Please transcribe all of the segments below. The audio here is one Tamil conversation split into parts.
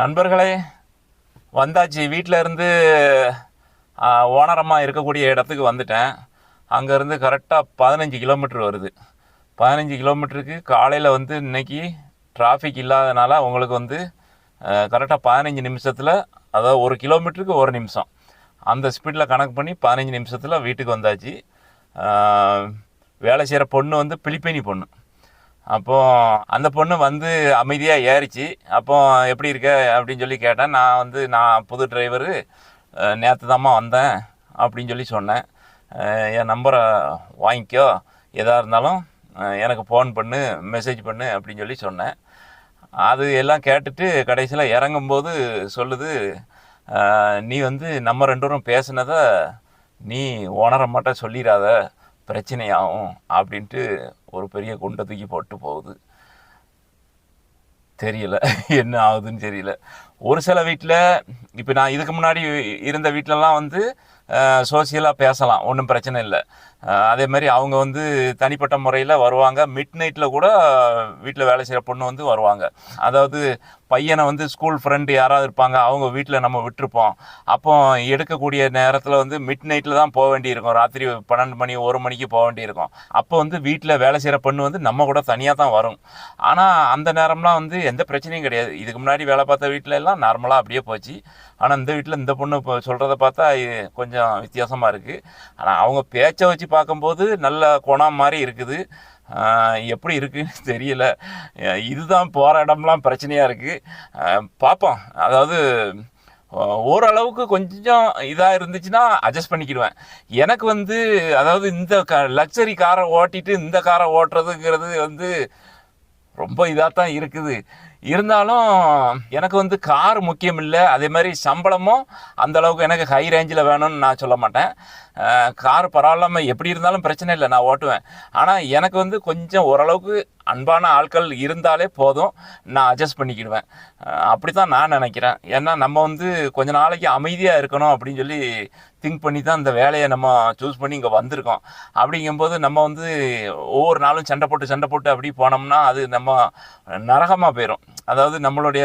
நண்பர்களே வந்தாச்சு. வீட்டில் இருந்து ஓனரமாக இருக்கக்கூடிய இடத்துக்கு வந்துட்டேன். அங்கேருந்து கரெக்டாக பதினஞ்சு கிலோமீட்டர் வருது. பதினஞ்சு கிலோமீட்டருக்கு காலையில் வந்து இன்னைக்கு டிராஃபிக் இல்லாதனால உங்களுக்கு வந்து கரெக்டாக பதினஞ்சு நிமிஷத்தில் அதாவது ஒரு கிலோமீட்டருக்கு ஒரு நிமிஷம். அந்த ஸ்பீடில் கணக்கு பண்ணி பதினஞ்சு நிமிஷத்தில் வீட்டுக்கு வந்தாச்சு. வேலை செய்கிற பொண்ணு வந்து பிலிப்பைனி பொண்ணு. அப்போ அந்த பொண்ணு வந்து அமைதியாக ஏறிச்சு. அப்போ எப்படி இருக்க அப்படின்னு சொல்லி கேட்டேன். நான் வந்து நான் புது டிரைவரு நேற்று தாம்மா வந்தேன் அப்படின்னு சொல்லி சொன்னேன். என் நம்பரை வாங்கிக்கோ. எதாக இருந்தாலும் எனக்கு ஃபோன் பண்ணு மெசேஜ் பண்ணு அப்படின்னு சொல்லி சொன்னேன். அது எல்லாம் கேட்டுட்டு கடைசியில் இறங்கும்போது சொல்லுது நீ வந்து நம்ம ரெண்டு பேரும் பேசுனதை நீ உணர மாட்டேன் சொல்லிடாத. பிரச்சனையாகும் அப்படின்ட்டு ஒரு பெரிய குண்டை தூக்கி போட்டு போகுது. தெரியல என்ன ஆகுதுன்னு தெரியல. ஒரு சில வீட்டில் இப்போ நான் இதுக்கு முன்னாடி இருந்த வீட்டிலலாம் வந்து சோசியலாக பேசலாம். ஒன்றும் பிரச்சனை இல்லை. அதே மாதிரி அவங்க வந்து தனிப்பட்ட முறையில் வருவாங்க. மிட் நைட்டில் கூட வீட்டில் வேலை செய்கிற பொண்ணு வந்து வருவாங்க. அதாவது பையனை வந்து ஸ்கூல் ஃப்ரெண்டு யாராவது இருப்பாங்க அவங்க வீட்டில் நம்ம விட்டுருப்போம். அப்போ எடுக்கக்கூடிய நேரத்தில் வந்து மிட் நைட்டில் தான் போக வேண்டியிருக்கும். ராத்திரி பன்னெண்டு மணி ஒரு மணிக்கு போக வேண்டியிருக்கும். அப்போ வந்து வீட்டில் வேலை செய்கிற பொண்ணு வந்து நம்ம கூட தனியாக தான் வரும். ஆனால் அந்த நேரம்லாம் வந்து எந்த பிரச்சனையும் கிடையாது. இதுக்கு முன்னாடி வேலை பார்த்த வீட்டில எல்லாம் நார்மலாக அப்படியே போச்சு. ஆனால் இந்த வீட்டில் இந்த பொண்ணு இப்போ சொல்கிறத பார்த்தா கொஞ்சம் வித்தியாசமாக இருக்குது ஆனால் அவங்க பேச்சை வச்சு பார்க்கும்போது நல்ல குணம் மாதிரி இருக்குது. எப்படி இருக்குன்னு தெரியல. இதுதான் போகிற இடம்லாம் பிரச்சனையாக இருக்குது பார்ப்போம். அதாவது ஓரளவுக்கு கொஞ்சம் இதாக இருந்துச்சுன்னா அட்ஜஸ்ட் பண்ணிக்கிடுவேன். எனக்கு வந்து அதாவது இந்த க லக்ஸரி காரை ஓட்டிட்டு இந்த காரை ஓட்டுறதுங்கிறது வந்து ரொம்ப இதாக தான் இருக்குது. இருந்தாலும் எனக்கு வந்து கார் முக்கியம் இல்லை. அதே மாதிரி சம்பளமும் அந்த அளவுக்கு எனக்கு ஹை ரேஞ்சில் வேணும்னு நான் சொல்ல மாட்டேன். கார் பரவாயில்லாமல் எப்படி இருந்தாலும் பிரச்சனை இல்லை நான் ஓட்டுவேன். ஆனால் எனக்கு வந்து கொஞ்சம் ஓரளவுக்கு அன்பான ஆட்கள் இருந்தாலே போதும் நான் அட்ஜஸ்ட் பண்ணிக்கிடுவேன். அப்படி தான் நான் நினைக்கிறேன். ஏன்னா நம்ம வந்து கொஞ்ச நாளைக்கு அமைதியாக இருக்கணும் அப்படின்னு சொல்லி திங்க் பண்ணி தான் இந்த வேலையை நம்ம சூஸ் பண்ணி இங்கே வந்திருக்கோம். அப்படிங்கும்போது நம்ம வந்து ஒவ்வொரு நாளும் சண்டை போட்டு சண்டை போட்டு அப்படி போனோம்னா அது நம்ம நரகமாக போயிடும் அதாவது நம்மளுடைய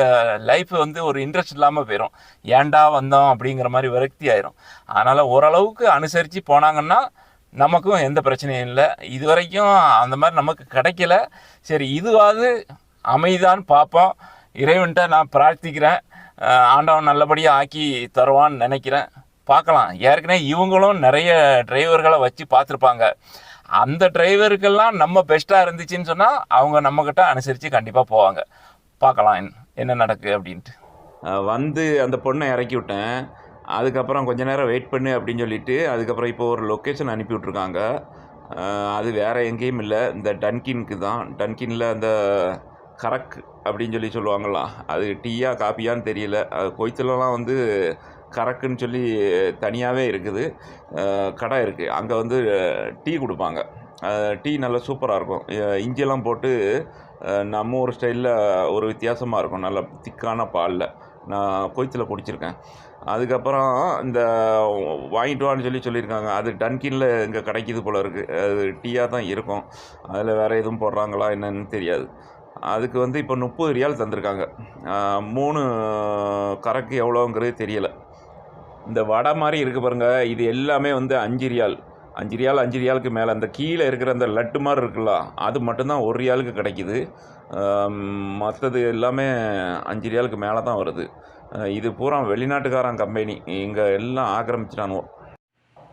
லைஃப் வந்து ஒரு இன்ட்ரெஸ்ட் இல்லாமல் போயிடும் ஏன்டா வந்தோம் அப்படிங்கிற மாதிரி விரக்தி ஆயிரும். அதனால் ஓரளவுக்கு அனுச அனுசரித்து போனாங்கன்னா நமக்கும் எந்த பிரச்சனையும் இல்லை. இது வரைக்கும் அந்த மாதிரி நமக்கு கிடைக்கல. சரி இதுவாது அமைதான்னு பார்ப்போம். இறைவன்கிட்ட நான் பிரார்த்திக்கிறேன். ஆண்டவன் நல்லபடியாக ஆக்கி தருவான்னு நினைக்கிறேன். பார்க்கலாம். ஏற்கனவே இவங்களும் நிறைய டிரைவர்களை வச்சு பார்த்துருப்பாங்க. அந்த டிரைவருக்கெல்லாம் நம்ம பெஸ்ட்டாக இருந்துச்சுன்னு சொன்னால் அவங்க நம்மக்கிட்ட அனுசரித்து கண்டிப்பாக போவாங்க. பார்க்கலாம் என்ன- என்ன நடக்கு அப்படின்ட்டு. வந்து அந்த பொண்ணை இறக்கி விட்டேன். அதுக்கப்புறம் கொஞ்ச நேரம் வெயிட் பண்ணு அப்படின்னு சொல்லிட்டு அதுக்கப்புறம் இப்போ ஒரு லொக்கேஷன் அனுப்பி விட்ருக்காங்க அது வேறு எங்கேயும் இல்லை. இந்த டன்கின்க்கு தான். டன்கினில் அந்த கரக் அப்படின்னு சொல்லி சொல்லுவாங்களா? அது டீயா காப்பியான்னு தெரியல. அது கொய்த்துலலாம் வந்து கரக்குன்னு சொல்லி தனியாகவே இருக்குது. கடை இருக்குது அங்கே வந்து டீ கொடுப்பாங்க. டீ நல்லா சூப்பராக இருக்கும். இஞ்சியெல்லாம் போட்டு நம்ம ஒரு ஸ்டைலில் ஒரு வித்தியாசமாக இருக்கும். நல்ல திக்கான பாலில். நான் கொய்த்தில் குடிச்சிருக்கேன். அதுக்கப்புறம் இந்த வாங்கிட்டு வான்னு சொல்லி சொல்லியிருக்காங்க. அது டன்கினில் இங்கே கிடைக்கிது போல இருக்குது அது டீயாக தான் இருக்கும். அதில் வேறு எதுவும் போடுறாங்களா என்னன்னு தெரியாது. அதுக்கு வந்து இப்போ முப்பது ரியால் தந்திருக்காங்க. மூணு கறக்கு எவ்வளோங்கிறது தெரியலை. இந்த வடை மாதிரி இருக்குது பாருங்க. இது எல்லாமே வந்து அஞ்சு ரியால். அஞ்சு ரியால் அஞ்சு ரியாலுக்கு மேலே அந்த கீழே இருக்கிற அந்த லட்டு மாதிரி இருக்குல்ல அது மட்டும்தான் ஒரு ரியாலுக்கு கிடைக்கிது. மற்றது எல்லாமே அஞ்சு ரியாலுக்கு மேலே தான் வருது. இது பூரா வெளிநாட்டுக்காரன் கம்பெனி இங்கே எல்லாம் ஆக்கிரமிச்சிட்டானுவோ.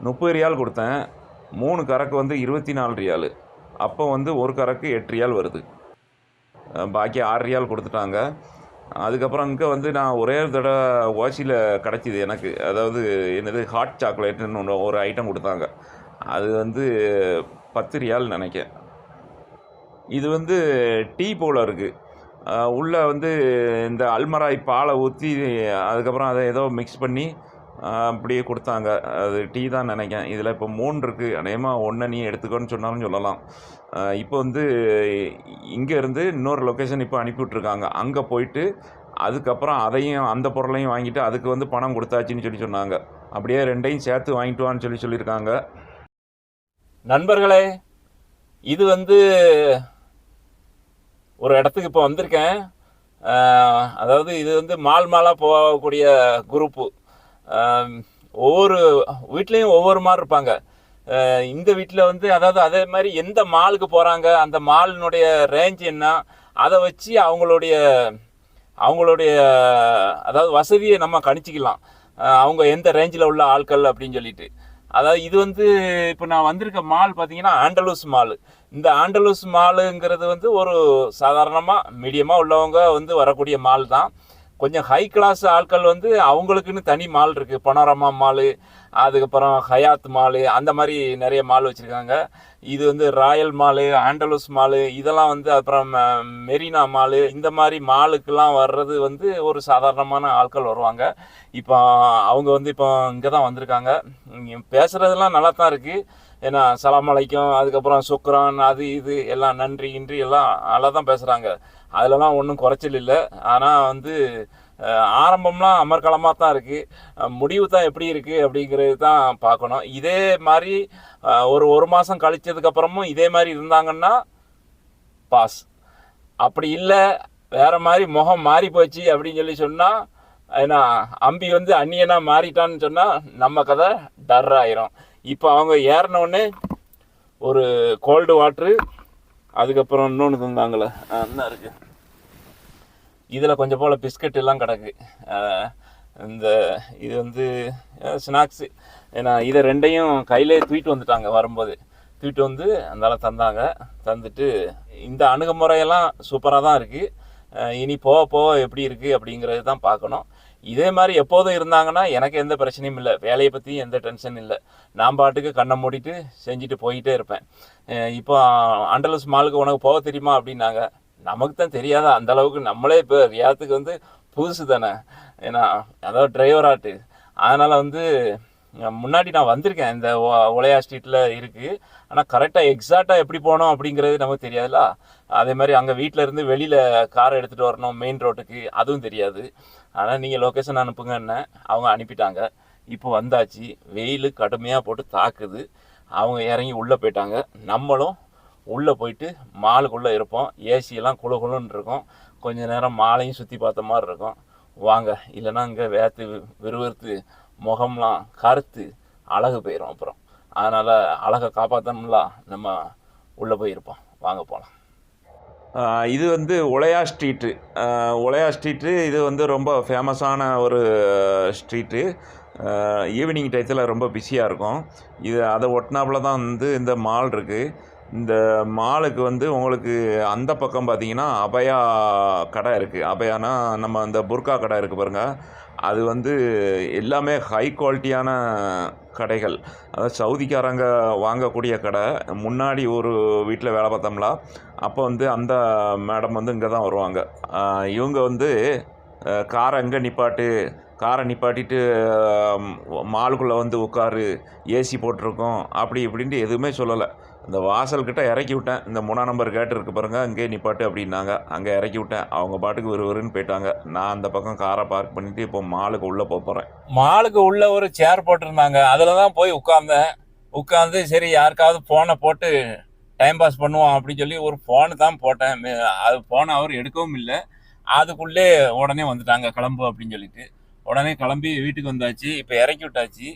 முப்பது ரியால் கொடுத்தேன். மூணு கரக்கு வந்து இருபத்தி நாலு ரியாலு. அப்போ வந்து ஒரு கரக்கு எட்டு ரியால் வருது. பாக்கி ஆறு ரியால் கொடுத்துட்டாங்க. அதுக்கப்புறம் இங்கே வந்து நான் ஒரே ஒரு தடவை ஓசியில் கிடச்சிது எனக்கு. அதாவது என்னது ஹாட் சாக்லேட்டுன்னு ஒன்று ஒரு ஐட்டம் கொடுத்தாங்க. அது வந்து பத்து ரியால் நினைக்க இது வந்து டீ போல் இருக்குது உள்ளே வந்து இந்த அல்மராய் பாலை ஊற்றி அதுக்கப்புறம் அதை ஏதோ மிக்ஸ் பண்ணி அப்படியே கொடுத்தாங்க. அது டீ தான் நினைக்கிறேன். இதில் இப்போ மூணு இருக்குது அநேகமாக ஒன்று நீ எடுத்துக்கோன்னு சொன்னாலும் சொல்லலாம். இப்போ வந்து இங்கேருந்து இன்னொரு லொக்கேஷன் இப்போ அனுப்பி விட்ருக்காங்க அங்கே போயிட்டு அதுக்கப்புறம் அதையும் அந்த பொருளையும் வாங்கிட்டு அதுக்கு வந்து பணம் கொடுத்தாச்சின்னு சொல்லி சொன்னாங்க. அப்படியே ரெண்டையும் சேர்த்து வாங்கிட்டு வான்னு சொல்லி சொல்லியிருக்காங்க. நண்பர்களே இது வந்து ஒரு இடத்துக்கு இப்போ வந்திருக்கேன். அதாவது இது வந்து மால் மாலாக போகக்கூடிய குரூப்பு ஒவ்வொரு வீட்லேயும் ஒவ்வொரு மாதிரி இருப்பாங்க. இந்த வீட்டில் வந்து அதாவது அதே மாதிரி எந்த மாலுக்கு போகிறாங்க அந்த மாலினுடைய ரேஞ்ச் என்ன அதை வச்சு அவங்களுடைய அவங்களுடைய அதாவது வசதியை நம்ம கணிச்சிக்கலாம். அவங்க எந்த ரேஞ்சில் உள்ள ஆட்கள் அப்படின்னு சொல்லிட்டு. அதாவது இது வந்து இப்போ நான் வந்திருக்க மால் பார்த்தீங்கன்னா ஆண்டலூஸ் மால். இந்த ஆண்டலூஸ் மாலுங்கிறது வந்து ஒரு சாதாரணமாக மீடியமாக உள்ளவங்க வந்து வரக்கூடிய மால் தான். கொஞ்சம் ஹை கிளாஸ் ஆட்கள் வந்து அவங்களுக்குன்னு தனி மால் இருக்குது பனோரமா மாலு அதுக்கப்புறம் ஹயாத் மாலு அந்த மாதிரி நிறைய மால் வச்சுருக்காங்க. இது வந்து ராயல் மாலு ஆண்டலூஸ் மாலு இதெல்லாம் வந்து அப்புறம் மெரினா மாலு இந்த மாதிரி மாலுக்கெல்லாம் வர்றது வந்து ஒரு சாதாரணமான ஆட்கள் வருவாங்க. இப்போ அவங்க வந்து இப்போ இங்கே தான் வந்திருக்காங்க. பேசுகிறதெல்லாம் நல்லா தான் இருக்குது ஏன்னா சலமலைக்கும் அதுக்கப்புறம் சுக்ரான் அது இது எல்லாம் நன்றி இன்றி எல்லாம் நல்லா தான் பேசுகிறாங்க அதிலலாம் ஒன்றும் குறைச்சல் இல்லை. ஆனால் வந்து ஆரம்பம்லாம் அமர்கலமாக தான் இருக்குது முடிவு தான் எப்படி இருக்குது அப்படிங்கிறது தான் பார்க்கணும். இதே மாதிரி ஒரு ஒரு மாதம் கழிச்சதுக்கப்புறமும் இதே மாதிரி இருந்தாங்கன்னா பாஸ். அப்படி இல்லை வேற மாதிரி முகம் மாறி போச்சு அப்படின்னு சொல்லி சொன்னால் ஏன்னா அம்பி வந்து அந்நியனாக மாறிட்டான்னு சொன்னால் நம்ம கதை டர் ஆயிரும் இப்போ அவங்க ஏறின ஒரு கோல்டு வாட்ரு அதுக்கப்புறம் இன்னொன்று தந்தாங்களே என்ன இருக்கு. இதில் கொஞ்சம் போல் பிஸ்கட் எல்லாம் கிடக்கு. இந்த இது வந்து ஸ்நாக்ஸு ஏன்னா இதை ரெண்டையும் கையிலே தூக்கிட்டு வந்துட்டாங்க வரும்போது. தூக்கிட்டு வந்து அந்தால தந்தாங்க. தந்துட்டு இந்த அணுகுமுறையெல்லாம் சூப்பராக தான் இருக்குது இனி போக போக எப்படி இருக்குது அப்படிங்கிறது தான் பார்க்கணும். இதே மாதிரி எப்போதும் இருந்தாங்கன்னா எனக்கு எந்த பிரச்சனையும் இல்லை. வேலையை பற்றியும் எந்த டென்ஷன் இல்லை. நான் பாட்டுக்கு கண்ணை மூடிட்டு செஞ்சுட்டு போயிட்டே இருப்பேன். இப்போ அண்டலஸ் மாலுக்கு உனக்கு போக தெரியுமா அப்படின்னாங்க. நமக்கு தான் தெரியாத. அந்த அளவுக்கு நம்மளே இப்போ ரியாத்துக்கு வந்து புதுசு தானே. ஏன்னா அதாவது டிரைவராட்டு அதனால் வந்து முன்னாடி நான் வந்திருக்கேன். இந்த ஒ- உலையா ஸ்ட்ரீட்டில் இருக்குது ஆனால் கரெக்டாக எக்ஸாக்டாக எப்படி போகணும் அப்படிங்கிறது நமக்கு தெரியாதுல்ல? அதே மாதிரி அங்கே வீட்டில் இருந்து வெளியில் காரை எடுத்துகிட்டு வரணும் மெயின் ரோட்டுக்கு அதுவும் தெரியாது. ஆனால் நீங்கள் லொக்கேஷன் அனுப்புங்கன்னு அவங்க அனுப்பிட்டாங்க. இப்போ வந்தாச்சு. வெயில் கடுமையாக போட்டு தாக்குது. அவங்க இறங்கி உள்ளே போயிட்டாங்க. நம்மளும் உள்ளே போயிட்டு மாலுக்குள்ளே இருப்போம். ஏசியெல்லாம் குளு குளுன்னு இருக்கும். கொஞ்ச நேரம் மாலையும் சுற்றி பார்த்த மாதிரி இருக்கும். வாங்க இல்லைன்னா இங்கே வேர்த்து விறுவிறுத்து முகம்லாம் கருத்து அழகு போயிடும் அப்புறம். அதனால் அழகை காப்பாற்றணும்ல நம்ம உள்ளே போயிருப்போம். வாங்க போகலாம் இது வந்து உலையா ஸ்ட்ரீட்டு. ஆஹ் உலையா ஸ்ட்ரீட்டு இது வந்து ரொம்ப ஃபேமஸான ஒரு ஸ்ட்ரீட்டு. ஈவினிங் டயத்தில் ரொம்ப பிஸியாக இருக்கும். இது அதை ஒட்டினாப்புல தான் வந்து இந்த மால் இருக்குது இந்த மாலுக்கு வந்து உங்களுக்கு அந்த பக்கம் பார்த்தீங்கன்னா அபயா கடை இருக்குது அபயானா நம்ம அந்த புர்கா கடை இருக்குது பாருங்கள் அது வந்து எல்லாமே ஹை குவாலிட்டியான கடைகள். அதாவது சவுதிக்காரங்க வாங்கக்கூடிய கடை. முன்னாடி ஒரு வீட்டில் வேலை பார்த்தோம்ல அப்போ வந்து அந்த மேடம் வந்து இங்கே தான் வருவாங்க. இவங்க வந்து காரை எங்கே நிப்பாட்டு காரை நிப்பாட்டிட்டு மாலுக்குள்ளே வந்து உட்காரு ஏசி போட்டிருக்கோம் அப்படி இப்படின்ட்டு எதுவுமே சொல்லலை. இந்த வாசல்கிட்ட இறக்கி விட்டேன். இந்த மூணாம் நம்பர் கேட்டு இருக்கு பாருங்கள் அங்கேயே நிப்பாட்டு அப்படின்னாங்க. அங்கே இறக்கி விட்டேன். அவங்க பாட்டுக்கு ஒரு வருன்னு போயிட்டாங்க. நான் அந்த பக்கம் காரை பார்க் பண்ணிட்டு இப்போ மாலுக்கு உள்ளே போக போகிறேன் மாலுக்கு உள்ள ஒரு சேர் போட்டிருந்தாங்க. அதில் தான் போய் உட்காந்தேன் உட்காந்து சரி யாருக்காவது ஃபோனை போட்டு டைம் பாஸ் பண்ணுவோம் அப்படின்னு சொல்லி ஒரு ஃபோனு தான் போட்டேன். அது ஃபோனை அவர் எடுக்கவும் இல்லை. அதுக்குள்ளே உடனே வந்துட்டாங்க கிளம்பு அப்படின்னு சொல்லிட்டு. உடனே கிளம்பி வீட்டுக்கு வந்தாச்சு. இப்போ இறக்கி விட்டாச்சு.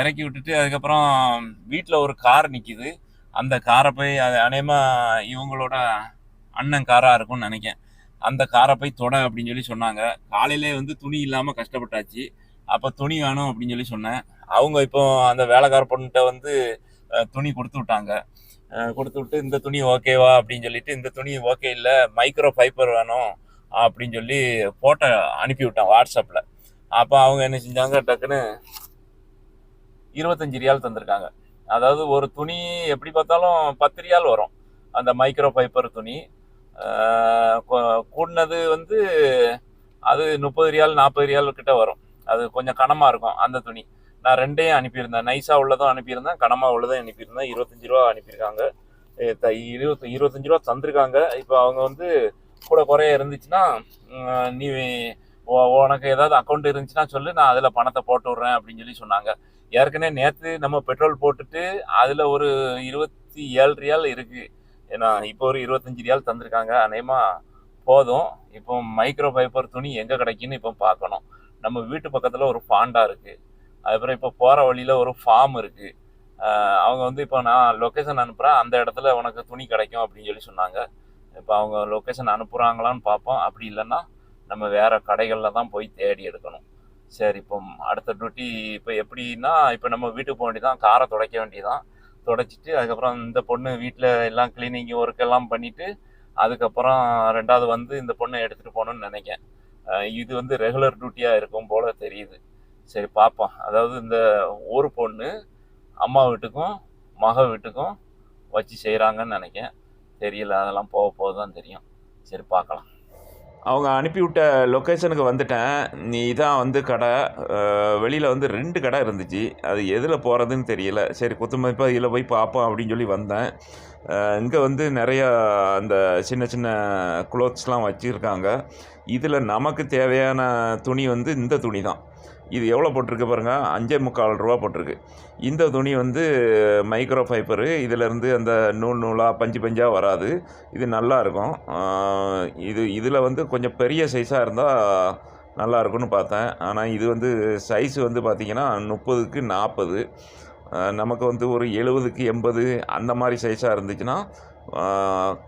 இறக்கி விட்டுட்டு அதுக்கப்புறம் வீட்டில் ஒரு கார் நிற்கிது அந்த காரை போய் அது அநேகமாக இவங்களோட அண்ணன் காராக இருக்கும்னு நினைக்கேன் அந்த காரை போய் தொட அப்படின்னு சொல்லி சொன்னாங்க. காலையிலே வந்து துணி இல்லாமல் கஷ்டப்பட்டாச்சு. அப்போ துணி வேணும் அப்படின்னு சொல்லி சொன்னேன். அவங்க இப்போ அந்த வேலைக்கார பொண்ணுகிட்ட வந்து துணி கொடுத்து விட்டாங்க. கொடுத்து விட்டு இந்த துணி ஓகேவா அப்படின்னு சொல்லிட்டு இந்த துணி ஓகே இல்லை. மைக்ரோ ஃபைபர் வேணும். அப்படின்னு சொல்லி ஃபோட்டோ அனுப்பி விட்டேன் வாட்ஸ்அப்பில் அப்போ அவங்க என்ன செஞ்சாங்க? டக்குன்னு இருபத்தஞ்சி ரியால் தந்திருக்காங்க. அதாவது ஒரு துணி எப்படி பார்த்தாலும் பத்து ரியால் வரும். அந்த மைக்ரோ ஃபைபர் துணி. கூடினது வந்து அது முப்பது ரியால் நாற்பது ரியால் கிட்ட வரும். அது கொஞ்சம் கனமாக இருக்கும் அந்த துணி. நான் ரெண்டையும் அனுப்பியிருந்தேன். நைஸாக உள்ளதும் அனுப்பியிருந்தேன் கனமாக உள்ளதும் அனுப்பியிருந்தேன். இருபத்தஞ்சி ரூபா அனுப்பியிருக்காங்க. இருபத்தி இருபத்தஞ்சி ரூபா தந்திருக்காங்க. இப்போ அவங்க வந்து கூட குறைய இருந்துச்சுன்னா நீ உனக்கு ஏதாவது அக்கௌண்ட் இருந்துச்சுன்னா சொல்லு. நான் அதில் பணத்தை போட்டு விட்றேன் அப்படின்னு சொல்லி சொன்னாங்க. ஏற்கனவே நேற்று நம்ம பெட்ரோல் போட்டுட்டு அதில் ஒரு இருபத்தி ஏழு ரியால் இருக்குது ஏன்னா இப்போ ஒரு இருபத்தஞ்சி ரியால் தந்திருக்காங்க. அநேகமாக போதும். இப்போ மைக்ரோ ஃபைபர் துணி எங்கே கிடைக்குன்னு இப்போ பார்க்கணும். நம்ம வீட்டு பக்கத்தில் ஒரு பாண்டா இருக்குது அதுக்கப்புறம் இப்போ போகிற வழியில் ஒரு ஃபார்ம் இருக்குது அவங்க வந்து இப்போ நான் லொக்கேஷன் அனுப்புகிறேன் அந்த இடத்துல உனக்கு துணி கிடைக்கும் அப்படின்னு சொல்லி சொன்னாங்க. இப்போ அவங்க லொக்கேஷன் அனுப்புகிறாங்களான்னு பார்ப்போம். அப்படி இல்லைன்னா நம்ம வேறு கடைகளில் தான் போய் தேடி எடுக்கணும். சரி இப்போ அடுத்த டியூட்டி இப்போ எப்படின்னா இப்போ நம்ம வீட்டுக்கு போக வேண்டியதான் காரை துடைக்க வேண்டியதான் துடைச்சிட்டு அதுக்கப்புறம் இந்த பொண்ணு வீட்டில் எல்லாம் கிளீனிங் ஒர்க் எல்லாம் பண்ணிவிட்டு அதுக்கப்புறம் ரெண்டாவது வந்து இந்த பொண்ணை எடுத்துகிட்டு போகணும்னு நினைக்கேன். இது வந்து ரெகுலர் டியூட்டியாக இருக்கும் போல் தெரியுது. சரி பார்ப்போம். அதாவது இந்த ஒரு பொண்ணு அம்மா வீட்டுக்கும் மக வீட்டுக்கும் வச்சு செய்கிறாங்கன்னு நினைக்கேன். தெரியல அதெல்லாம் போக போக தான் தெரியும். சரி பார்க்கலாம். அவங்க அனுப்பிவிட்ட லொக்கேஷனுக்கு வந்துட்டேன். நீ இதான் வந்து கடை. வெளியில் வந்து ரெண்டு கடை இருந்துச்சு. அது எதில் போகிறதுன்னு தெரியல. சரி குத்துமதிப்பாக இதில் போய் பார்ப்போம் அப்படின்னு சொல்லி வந்தேன். இங்கே வந்து நிறையா அந்த சின்ன சின்ன குளோத்ஸ்லாம் வச்சுருக்காங்க. இதில் நமக்கு தேவையான துணி வந்து இந்த துணி தான் இது எவ்வளோ போட்டிருக்கு பாருங்கள் அஞ்சே முக்கால் ரூபா போட்டிருக்கு. இந்த துணி வந்து மைக்ரோ ஃபைபரு. இதிலேருந்து அந்த நூல் நூலாக பஞ்சு பஞ்சாக வராது. இது நல்லாயிருக்கும் இது இதில் வந்து கொஞ்சம் பெரிய சைஸாக இருந்தால் நல்லா இருக்கும்னு பார்த்தேன். ஆனால் இது வந்து சைஸ் வந்து பார்த்திங்கன்னா முப்பதுக்கு நாற்பது நமக்கு வந்து ஒரு எழுபதுக்கு எண்பது அந்த மாதிரி சைஸாக இருந்துச்சுன்னா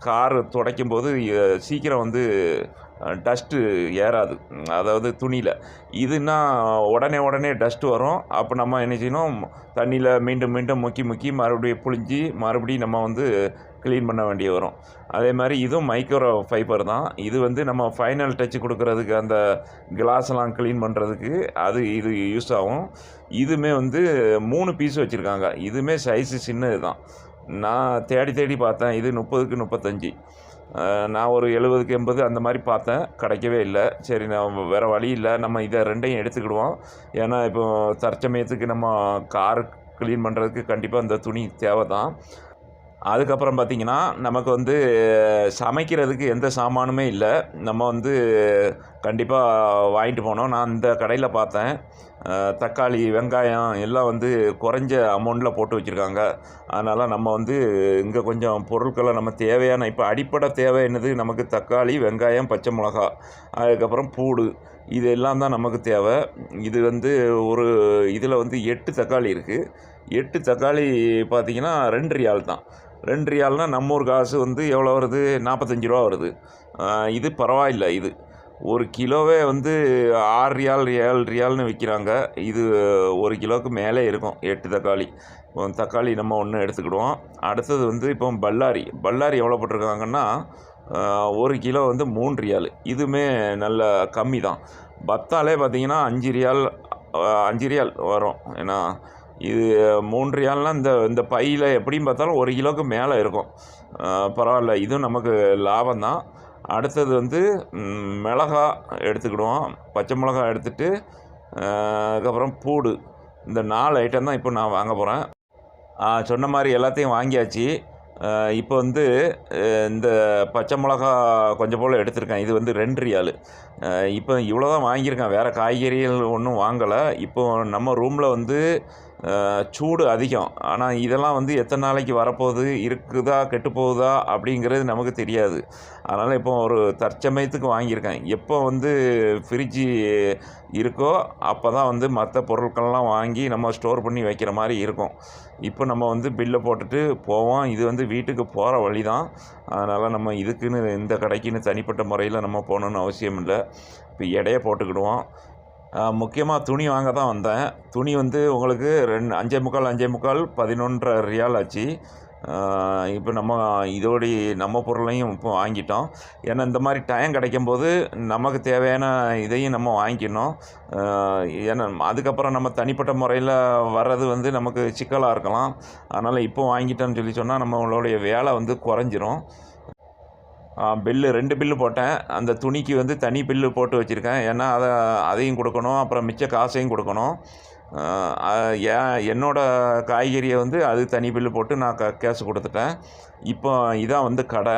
கார் துடைக்கும் போது சீக்கிரம் வந்து டஸ்ட்டு ஏறாது. அதாவது துணியில். இதுனா உடனே உடனே டஸ்ட்டு வரும். அப்போ நம்ம என்ன செய்யணும்? தண்ணியில் மீண்டும் மீண்டும் முக்கி முக்கி மறுபடியும் புழிஞ்சி மறுபடியும் நம்ம வந்து க்ளீன் பண்ண வேண்டிய வரும். அதே மாதிரி இதுவும் மைக்ரோ ஃபைபர் தான். இது வந்து நம்ம ஃபைனல் டச் கொடுக்கறதுக்கு அந்த கிளாஸ்லாம் க்ளீன் பண்ணுறதுக்கு அது இது யூஸ் ஆகும். இதுவுமே வந்து மூணு பீஸ் வச்சுருக்காங்க. இதுவுமே சைஸு சின்னது தான் நான் தேடி தேடி பார்த்தேன். இது முப்பதுக்கு முப்பத்தஞ்சு. நான் ஒரு எழுபதுக்கு எண்பது அந்த மாதிரி பார்த்தேன். கிடைக்கவே இல்லை. சரி நான் வேறு வழி இல்லை. நம்ம இதை ரெண்டையும் எடுத்துக்கிடுவோம். ஏன்னா இப்போ தற்சமயத்துக்கு நம்ம கார் க்ளீன் பண்ணுறதுக்கு கண்டிப்பாக அந்த துணி தேவை தான் அதுக்கப்புறம் பார்த்திங்கன்னா நமக்கு வந்து சமைக்கிறதுக்கு எந்த சாமானுமே இல்லை. நம்ம வந்து கண்டிப்பாக வாங்கிட்டு போனோம். நான் இந்த கடையில் பார்த்தேன். தக்காளி வெங்காயம் எல்லாம் வந்து குறைஞ்ச அமௌண்ட்டில் போட்டு வச்சுருக்காங்க. அதனால் நம்ம வந்து இங்கே கொஞ்சம் பொருட்களை நம்ம தேவையான இப்போ அடிப்படை தேவை என்னது? நமக்கு தக்காளி வெங்காயம் பச்சை மிளகா அதுக்கப்புறம் பூடு. இது எல்லாம் தான் நமக்கு தேவை. இது வந்து ஒரு இதில் வந்து எட்டு தக்காளி இருக்குது எட்டு தக்காளி பார்த்திங்கன்னா ரெண்டு ரியால் தான். ரெண்டு ரியால்னால் நம்ம ஊர் காசு வந்து எவ்வளோ வருது? நாற்பத்தஞ்சு ரூபா வருது. இது பரவாயில்லை இது. ஒரு கிலோவே வந்து ஆறு ரியால் ஏழு ரியால்னு விற்கிறாங்க இது ஒரு கிலோவுக்கு மேலே இருக்கும் எட்டு தக்காளி. தக்காளி நம்ம ஒன்று எடுத்துக்கிடுவோம். அடுத்தது வந்து இப்போ பல்லாரி. பல்லாரி எவ்வளோ போட்டிருக்காங்கன்னா ஒரு கிலோ வந்து மூணு ரியால். இதுவுமே நல்ல கம்மி தான். பத்தாலே பார்த்திங்கன்னா அஞ்சு ரியால் அஞ்சு ரியால் வரும். ஏன்னா இது மூன்று ரியால்னால் இந்த இந்த பையில் எப்படின்னு பார்த்தாலும் ஒரு கிலோவுக்கு மேலே இருக்கும். பரவாயில்ல. இதுவும் நமக்கு லாபம் தான். அடுத்தது வந்து மிளகாய் மிளகா எடுத்துக்கிடுவோம். பச்சை மிளகா எடுத்துகிட்டு அதுக்கப்புறம் பூடு. இந்த நாலு ஐட்டம் தான் இப்போ நான் வாங்க போகிறேன் சொன்ன மாதிரி எல்லாத்தையும் வாங்கியாச்சு. இப்போ வந்து இந்த பச்சை மிளகா கொஞ்சம் போல் எடுத்திருக்கேன். இது வந்து ரெண்டு ரியால் இப்போ இவ்வளோ தான் வாங்கியிருக்கேன். வேறு காய்கறிகள் ஒன்றும் வாங்கலை. இப்போ நம்ம ரூமில் வந்து சூடு அதிகம். ஆனால் இதெல்லாம் வந்து எத்தனை நாளைக்கு வரப்போகுது? இருக்குதா? கெட்டுப்போகுதா? அப்படிங்கிறது நமக்கு தெரியாது. அதனால் இப்போ ஒரு தற்சமயத்துக்கு வாங்கியிருக்கேன். எப்போ வந்து ஃப்ரிட்ஜு இருக்கோ அப்போ தான் வந்து மற்ற பொருட்கள்லாம் வாங்கி நம்ம ஸ்டோர் பண்ணி வைக்கிற மாதிரி இருக்கும். இப்போ நம்ம வந்து பில்லை போட்டுட்டு போவோம். இது வந்து வீட்டுக்கு போகிற வழி தான் அதனால் நம்ம இதுக்குன்னு இந்த கடைக்குன்னு தனிப்பட்ட முறையில் நம்ம போகணுன்னு அவசியம் இல்லை. இப்போ எடையை போட்டுக்கிடுவோம். முக்கியமாக துணி வாங்க தான் வந்தேன். துணி வந்து உங்களுக்கு ரெண்டு அஞ்சே முக்கால் அஞ்சே முக்கால் பதினொன்றரை ரியால் ஆச்சு. இப்போ நம்ம இதோடி நம்ம பொருளையும் இப்போ வாங்கிட்டோம். ஏன்னா இந்த மாதிரி டைம் கிடைக்கும்போது நமக்கு தேவையான இதையும் நம்ம வாங்கிக்கணும். ஏன்னா அதுக்கப்புறம் நம்ம தனிப்பட்ட முறையில் வர்றது வந்து நமக்கு சிக்கலாக இருக்கலாம். அதனால் இப்போ வாங்கிட்டோம்னு சொல்லி சொன்னால் நம்மளுடைய வேலை வந்து குறைஞ்சிரும். பில்லு ரெண்டு பில்லு போட்டேன். அந்த துணிக்கு வந்து தனி பில்லு போட்டு வச்சுருக்கேன். ஏன்னா அதை அதையும் கொடுக்கணும். அப்புறம் மிச்ச காசையும் கொடுக்கணும். ஏன் என்னோட காய்கறியை வந்து அது தனி பில்லு போட்டு நான் க கேஸ் கொடுத்துட்டேன். இப்போ இதான் வந்து கடை.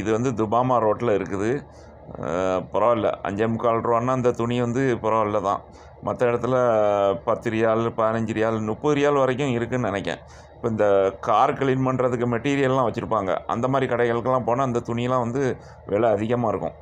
இது வந்து துபாமா ரோட்டில் இருக்குது. பரவாயில்ல. அஞ்சே முக்கால் ரூபான்னா அந்த துணி வந்து பரவாயில்ல தான். மற்ற இடத்துல பத்து ரியால் பதினஞ்சு ரியால் முப்பது ரியால் வரைக்கும் இருக்குதுன்னு நினைக்கிறேன். இப்போ இந்த கார் க்ளீன் பண்ணுறதுக்கு மெட்டீரியல்லாம் வச்சுருப்பாங்க. அந்த மாதிரி கடைகளுக்கெல்லாம் போனால் அந்த துணியெல்லாம் வந்து விலை அதிகமாக இருக்கும்.